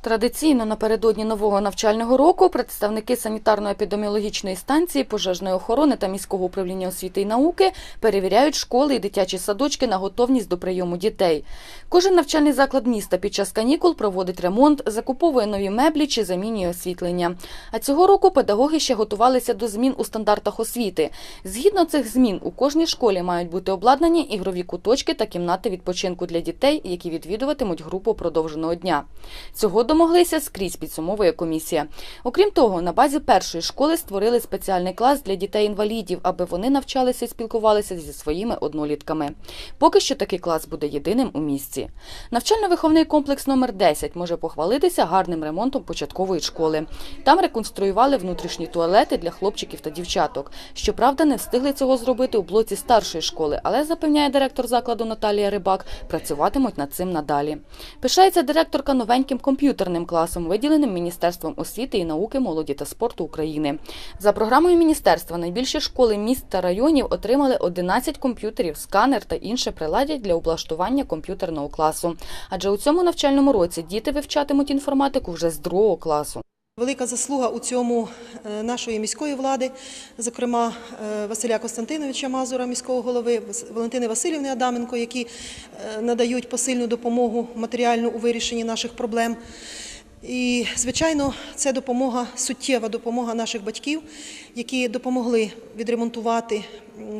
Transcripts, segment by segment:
Традиційно напередодні нового навчального року представники санітарно-епідеміологічної станції, пожежної охорони та міського управління освіти і науки перевіряють школи і дитячі садочки на готовність до прийому дітей. Кожен навчальний заклад міста під час канікул проводить ремонт, закуповує нові меблі чи замінює освітлення. А цього року педагоги ще готувалися до змін у стандартах освіти. Згідно цих змін, у кожній школі мають бути обладнані ігрові куточки та кімнати відпочинку для дітей, які відвідуватимуть групу продовженого дня. Цього домоглися скрізь, підсумовує комісія. Окрім того, на базі першої школи створили спеціальний клас для дітей-інвалідів, аби вони навчалися і спілкувалися зі своїми однолітками. Поки що такий клас буде єдиним у місті. Навчально-виховний комплекс номер 10 може похвалитися гарним ремонтом початкової школи. Там реконструювали внутрішні туалети для хлопчиків та дівчаток. Щоправда, не встигли цього зробити у блоці старшої школи, але запевняє директор закладу Наталія Рибак, працюватимуть над цим надалі. Пишається директорка новеньким комп'ютерним класом, виділеним Міністерством освіти і науки, молоді та спорту України. За програмою міністерства найбільші школи міст та районів отримали 11 комп'ютерів, сканер та інше приладдя для облаштування комп'ютерного класу. Адже у цьому навчальному році діти вивчатимуть інформатику вже з другого класу. Велика заслуга у цьому е, нашої міської влади, зокрема е, Василя Костянтиновича Мазура, міського голови, Валентини Васильівни Адаменко, які е, надають посильну допомогу матеріальну у вирішенні наших проблем. І, звичайно, це допомога, суттєва допомога наших батьків, які допомогли відремонтувати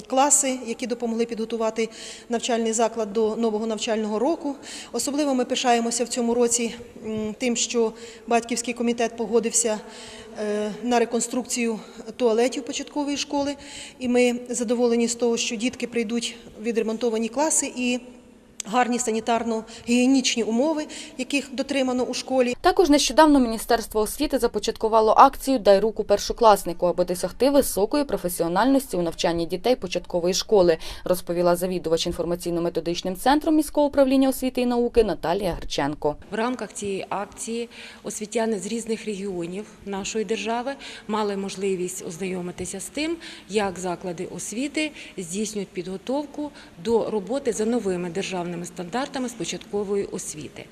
класи, які допомогли підготувати навчальний заклад до нового навчального року. Особливо ми пишаємося в цьому році тим, що батьківський комітет погодився е, на реконструкцію туалетів початкової школи, і ми задоволені з того, що дітки прийдуть в відремонтовані класи і гарні санітарно-гігієнічні умови, яких дотримано у школі. Також нещодавно Міністерство освіти започаткувало акцію Дай руку першокласнику, аби досягти високої професіональності у навчанні дітей початкової школи, розповіла завідувач інформаційно-методичним центром міського управління освіти і науки Наталія Гриченко. В рамках цієї акції освітяни з різних регіонів нашої держави мали можливість ознайомитися з тим, як заклади освіти здійснюють підготовку до роботи за новими державними стандартами з початкової освіти.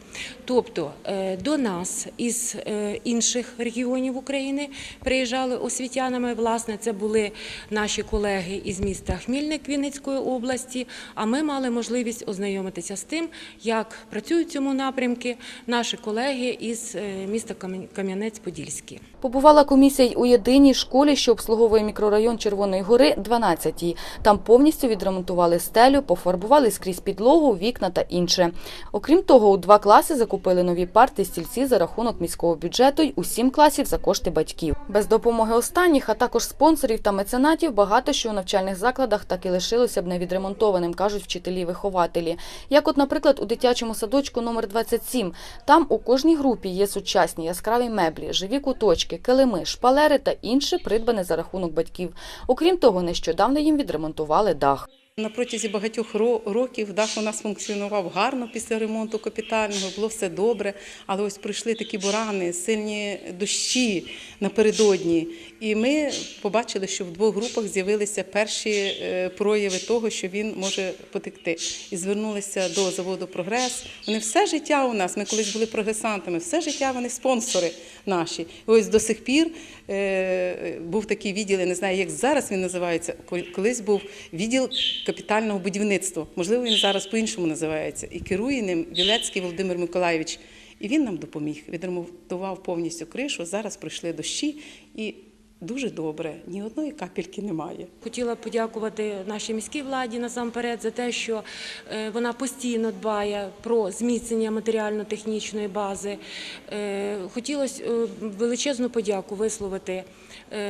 Тобто е, до нас із е, інших регіонів України приїжджали освітянами. Власне, це були наші колеги із міста Хмільник Вінницької області. А ми мали можливість ознайомитися з тим, як працюють в цьому напрямку наші колеги із е, міста Кам'янець-Подільський. Побувала комісія й у єдиній школі, що обслуговує мікрорайон Червоної гори, 12-й. Там повністю відремонтували стелю, пофарбували скрізь підлогу, вікна та інше. Окрім того, у два класи закупили нові парти, стільці за рахунок міського бюджету й у сім класів за кошти батьків. Без допомоги останніх, а також спонсорів та меценатів, багато що у навчальних закладах так і лишилося б невідремонтованим, кажуть вчителі-вихователі. Як, от, наприклад, у дитячому садочку номер 27. Там у кожній групі є сучасні яскраві меблі, живі куточки, килими, шпалери та інше придбане за рахунок батьків. Окрім того, нещодавно їм відремонтували дах. На протязі багатьох ро- років дах у нас функціонував гарно після ремонту капітального, було все добре. Але ось прийшли такі бурани, сильні дощі напередодні. І ми побачили, що в двох групах з'явилися перші е, прояви того, що він може потекти. І звернулися до заводу Прогрес. Вони все життя у нас, ми колись були прогресантами, все життя вони спонсори наші. І ось до сих пір е, був такий відділ, я не знаю, як зараз він називається. кол- Колись був відділ капітального будівництва. Можливо, він зараз по-іншому називається. І керує ним Вілецький Володимир Миколаєвич. І він нам допоміг. Відремонтував повністю кришу. Зараз пройшли дощі і дуже добре. Ні одної капельки немає. Хотіла подякувати нашій міській владі насамперед за те, що е, вона постійно дбає про зміцнення матеріально-технічної бази. Е, Хотілося е, величезну подяку висловити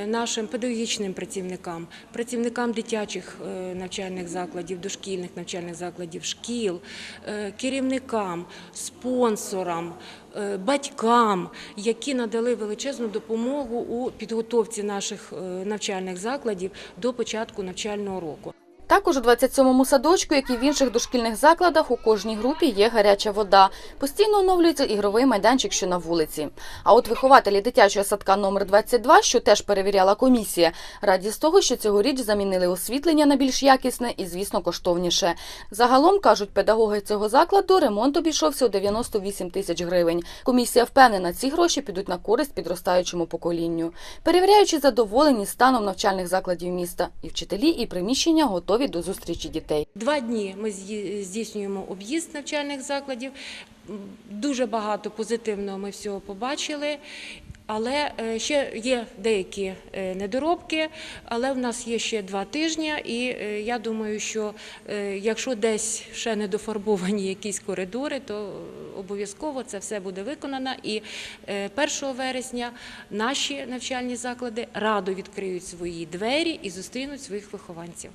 нашим педагогічним працівникам, працівникам дитячих навчальних закладів, дошкільних навчальних закладів, шкіл, керівникам, спонсорам, батькам, які надали величезну допомогу у підготовці наших е, навчальних закладів до початку навчального року. Також у 27-му садочку, як і в інших дошкільних закладах, у кожній групі є гаряча вода. Постійно оновлюється ігровий майданчик, що на вулиці. А от вихователі дитячого садка номер 22, що теж перевіряла комісія, раді з того, що цьогоріч замінили освітлення на більш якісне і, звісно, коштовніше. Загалом, кажуть педагоги цього закладу, ремонт обійшовся у 98 тисяч гривень. Комісія впевнена, ці гроші підуть на користь підростаючому поколінню. Перевіряючи задоволені станом навчальних закладів міста, і вчителі, і приміщення готові до зустрічі дітей. Два дні ми здійснюємо об'їзд навчальних закладів. Дуже багато позитивного ми всього побачили. Але е, ще є деякі е, недоробки, але в нас є ще два тижні, і е, я думаю, що якщо десь ще не дофарбовані якісь коридори, то обов'язково це все буде виконано. І е, 1 вересня наші навчальні заклади радо відкриють свої двері і зустрінуть своїх вихованців.